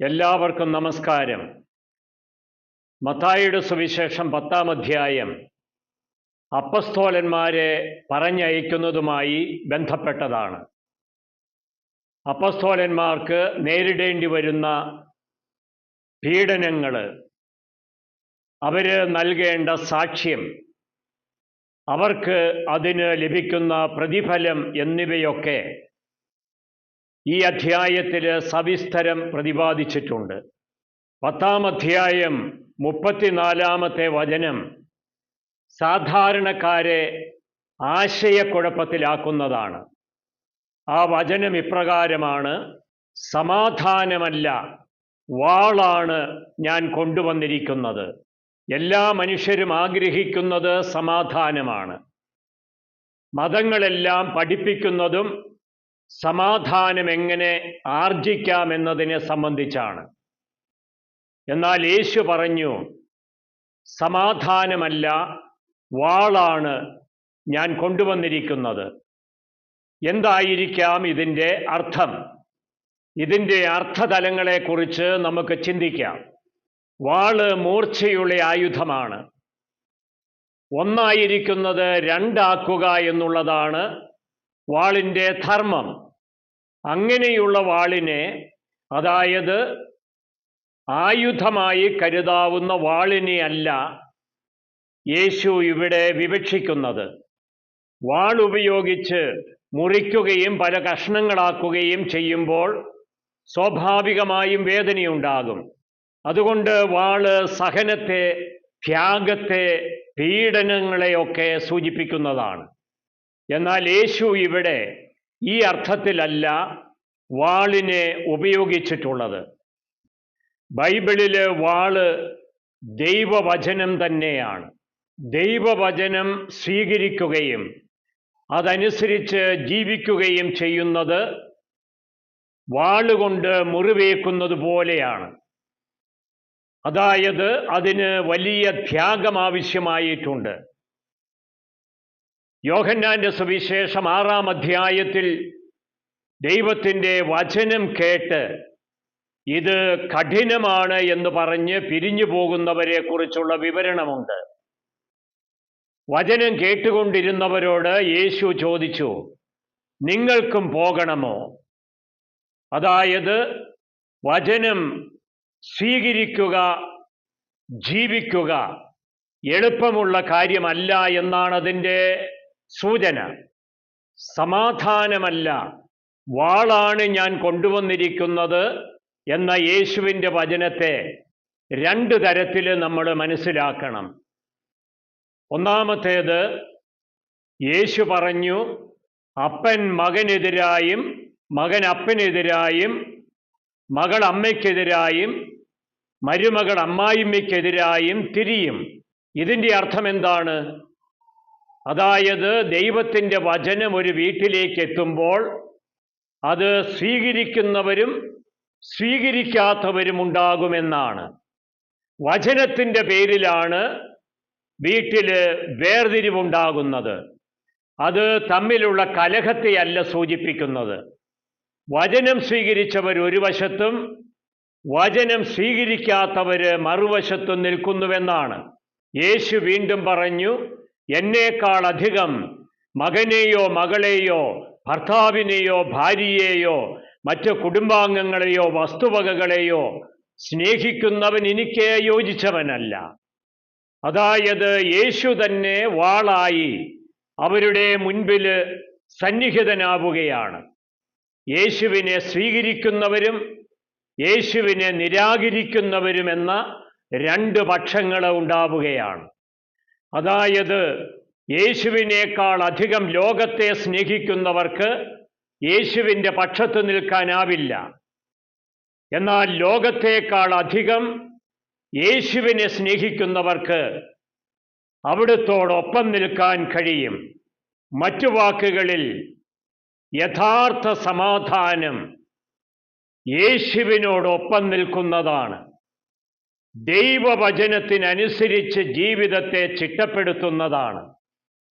എല്ലാവർക്കും നമസ്കാരം. മത്തായിയുടെ സുവിശേഷം പത്താം അധ്യായം അപ്പസ്തോലന്മാരെ പറഞ്ഞയക്കുന്നതുമായി ബന്ധപ്പെട്ടതാണ്. അപ്പസ്തോലന്മാർക്ക് നേരിടേണ്ടി വരുന്ന പീഡനങ്ങൾ അവർ നൽകേണ്ട സാക്ഷ്യം അവർക്ക് അതിന് ലഭിക്കുന്ന പ്രതിഫലം എന്നിവയൊക്കെ ഈ അധ്യായത്തിൽ സവിസ്തരം പ്രതിപാദിച്ചിട്ടുണ്ട്. പത്താം അധ്യായം മുപ്പത്തിനാലാമത്തെ വചനം സാധാരണക്കാരെ ആശയക്കുഴപ്പത്തിലാക്കുന്നതാണ്. ആ വചനം ഇപ്രകാരമാണ് സമാധാനമല്ല വാളാണ് ഞാൻ കൊണ്ടുവന്നിരിക്കുന്നത്. എല്ലാ മനുഷ്യരും ആഗ്രഹിക്കുന്നത് സമാധാനമാണ്. മതങ്ങളെല്ലാം പഠിപ്പിക്കുന്നതും സമാധാനം എങ്ങനെ ആർജിക്കാമെന്നതിനെ സംബന്ധിച്ചാണ്. എന്നാൽ യേശു പറഞ്ഞു സമാധാനമല്ല വാളാണ് ഞാൻ കൊണ്ടുവന്നിരിക്കുന്നത്. എന്തായിരിക്കാം ഇതിന്റെ അർത്ഥം? ഇതിന്റെ അർത്ഥതലങ്ങളെക്കുറിച്ച് നമുക്ക് ചിന്തിക്കാം. വാൾ മൂർച്ചയുള്ള ആയുധമാണ്. ഒന്നായിരിക്കുന്നത് രണ്ടാക്കുക എന്നുള്ളതാണ് വാളിന്റെ ധർമ്മം. അങ്ങനെയുള്ള വാളിനെ അതായത് ആയുധമായി കരുതാവുന്ന വാളിനെ അല്ല യേശു ഇവിടെ വിവക്ഷിക്കുന്നത്. വാൾ ഉപയോഗിച്ച് മുറിക്കുകയും പല കഷ്ണങ്ങളാക്കുകയും ചെയ്യുമ്പോൾ സ്വാഭാവികമായും വേദനയുണ്ടാകും. അതുകൊണ്ട് വാൾ സഹനത്തെ ത്യാഗത്തെ പീഡനങ്ങളെയൊക്കെ സൂചിപ്പിക്കുന്നതാണ്. എന്നാൽ യേശു ഇവിടെ ഈ അർത്ഥത്തിലല്ല വാളിനെ ഉപയോഗിച്ചിട്ടുള്ളത്. ബൈബിളിലെ വാൾ ദൈവവചനം തന്നെയാണ്. ദൈവവചനം സ്വീകരിക്കുകയും അതനുസരിച്ച് ജീവിക്കുകയും ചെയ്യുന്നത് വാളുകൊണ്ട് മുറിവേക്കുന്നത് പോലെയാണ്. അതായത് അതിന് വലിയ ത്യാഗം ആവശ്യമായിട്ടുണ്ട്. യോഹന്നാന്റെ സുവിശേഷം ആറാം അധ്യായത്തിൽ ദൈവത്തിന്റെ വചനം കേട്ട് ഇത് കഠിനമാണ് എന്ന് പറഞ്ഞ് പിരിഞ്ഞു പോകുന്നവരെ കുറിച്ചുള്ള വിവരണമുണ്ട്. വചനം കേട്ടുകൊണ്ടിരുന്നവരോട് യേശു ചോദിച്ചു നിങ്ങൾക്കും പോകണമോ? അതായത് വചനം സ്വീകരിക്കുക ജീവിക്കുക എളുപ്പമുള്ള കാര്യമല്ല എന്നാണ് അതിന്റെ സൂചന. സമാധാനമല്ല. വാളാണ് ഞാൻ കൊണ്ടുവന്നിരിക്കുന്നത് എന്ന യേശുവിന്റെ വചനത്തെ രണ്ട് തരത്തിൽ നമ്മൾ മനസ്സിലാക്കണം. ഒന്നാമത്തേത് യേശു പറഞ്ഞു അപ്പൻ മകനെതിരായും മകൻ അപ്പനെതിരായും മകൾ അമ്മയ്ക്കെതിരായും മരുമകൾ അമ്മായിമ്മയ്ക്കെതിരായും തിരിയും. ഇതിന്റെ അർത്ഥം എന്താണ് അതായത് ദൈവത്തിന്റെ വചനം ഒരു വീട്ടിലേക്ക് എത്തുമ്പോൾ അത് സ്വീകരിക്കുന്നവരും സ്വീകരിക്കാത്തവരും ഉണ്ടാകുമെന്നാണ്. വചനത്തിന്റെ പേരിലാണ് വീട്ടിൽ വേർതിരിവുണ്ടാകുന്നത്. അത് തമ്മിലുള്ള കലഹത്തെയല്ല സൂചിപ്പിക്കുന്നത്. വചനം സ്വീകരിച്ചവർ ഒരു വശത്തും വചനം സ്വീകരിക്കാത്തവർ മറുവശത്തും നിൽക്കുന്നുവെന്നാണ്. യേശു വീണ്ടും പറഞ്ഞു എന്നേക്കാൾ അധികം മകനെയോ മകളെയോ ഭർത്താവിനെയോ ഭാര്യയെയോ മറ്റ് കുടുംബാംഗങ്ങളെയോ വസ്തുവകകളെയോ സ്നേഹിക്കുന്നവൻ എനിക്ക് യോജിച്ചവനല്ല. അതായത് യേശു തന്നെ വാളായി അവരുടെ മുൻപിൽ സന്നിഹിതനാവുകയാണ്. യേശുവിനെ സ്വീകരിക്കുന്നവരും യേശുവിനെ നിരാകരിക്കുന്നവരുമെന്ന രണ്ട് പക്ഷങ്ങൾ ഉണ്ടാവുകയാണ്. അതായത് യേശുവിനേക്കാൾ അധികം ലോകത്തെ സ്നേഹിക്കുന്നവർക്ക് യേശുവിന്റെ പക്ഷത്ത് നിൽക്കാനാവില്ല. എന്നാൽ ലോകത്തേക്കാൾ അധികം യേശുവിനെ സ്നേഹിക്കുന്നവർക്ക് അവിടുത്തോടൊപ്പം നിൽക്കാൻ കഴിയും. മറ്റു വാക്കുകളിൽ യഥാർത്ഥ സമാധാനം യേശുവിനോടൊപ്പം നിൽക്കുന്നതാണ്. ദൈവവചനത്തിനനുസരിച്ച് ജീവിതത്തെ ചിട്ടപ്പെടുത്തുന്നതാണ്.